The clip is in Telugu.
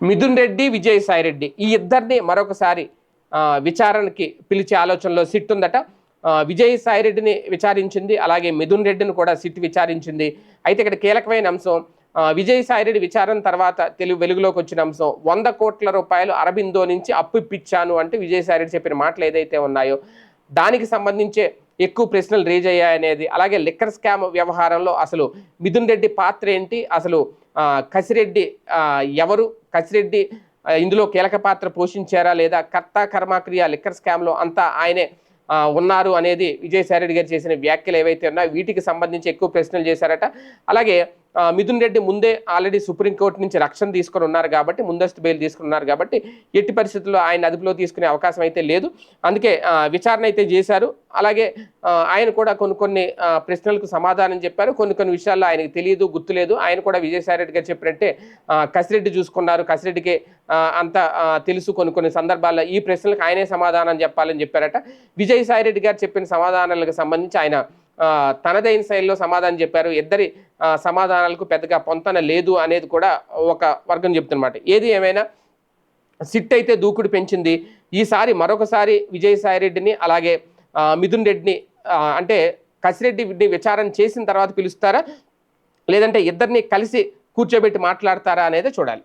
మిథున్ రెడ్డి విజయసాయి రెడ్డి ఈ ఇద్దరిని మరొకసారి విచారణకి పిలిచే ఆలోచనలో సిట్ ఉందట. విజయసాయిరెడ్డిని విజయసాయి రెడ్డిని విచారించింది అలాగే మిథున్ రెడ్డిని కూడా సిట్ విచారించింది. అయితే ఇక్కడ కీలకమైన అంశం విజయసాయి రెడ్డి విచారణ తర్వాత తెలుగు వెలుగులోకి వచ్చిన అంశం వంద కోట్ల రూపాయలు అరబిందో నుంచి అప్పు ఇప్పించాను అంటే విజయసాయి రెడ్డి చెప్పిన మాటలు ఏదైతే ఉన్నాయో దానికి సంబంధించే ఎక్కువ ప్రశ్నలు రేజ్ అయ్యాయనేది అలాగే లిక్కర్ స్కామ్ వ్యవహారంలో అసలు మిథున్ రెడ్డి పాత్ర ఏంటి అసలు కసిరెడ్డి ఎవరు? కసిరెడ్డి ఇందులో కీలక పాత్ర పోషించారా లేదా కర్త కర్మక్రియ లిక్కర్ స్కామ్లో అంతా ఆయనే ఉన్నారు అనేది విజయసాయి రెడ్డి గారు చేసిన వ్యాఖ్యలు ఏవైతే ఉన్నాయో వీటికి సంబంధించి ఎక్కువ ప్రశ్నలు చేశారట. అలాగే మిథున్ రెడ్డి ముందే ఆల్రెడీ సుప్రీంకోర్టు నుంచి రక్షణ తీసుకొని ఉన్నారు కాబట్టి ముందస్తు బెయిల్ తీసుకున్నారు కాబట్టి ఎట్టి పరిస్థితుల్లో ఆయన అదుపులో తీసుకునే అవకాశం అయితే లేదు. అందుకే విచారణ అయితే చేశారు. అలాగే ఆయన కూడా కొన్ని కొన్ని ప్రశ్నలకు సమాధానం చెప్పారు. కొన్ని కొన్ని విషయాల్లో ఆయనకు తెలియదు గుర్తులేదు ఆయన కూడా విజయసాయి రెడ్డి గారు చెప్పినట్టే కసిరెడ్డి చూసుకున్నారు. కసిరెడ్డికి అంత తెలుసు కొన్ని కొన్ని సందర్భాల్లో. ఈ ప్రశ్నలకు ఆయనే సమాధానం చెప్పాలని చెప్పారట. విజయసాయి రెడ్డి గారు చెప్పిన సమాధానాలకు సంబంధించి ఆయన తనదైన శైలిలో సమాధానం చెప్పారు. ఇద్దరి సమాధానాలకు పెద్దగా పొంతన లేదు అనేది కూడా ఒక వర్గం చెప్తున్నమాట ఏది ఏమైనా సిట్ అయితే దూకుడు పెంచింది. ఈసారి మరొకసారి విజయసాయి రెడ్డిని అలాగే మిథున్ రెడ్డిని అంటే కసిరెడ్డిని విచారణ చేసిన తర్వాత పిలుస్తారా? లేదంటే ఇద్దరిని కలిసి కూర్చోబెట్టి మాట్లాడతారా అనేది చూడాలి.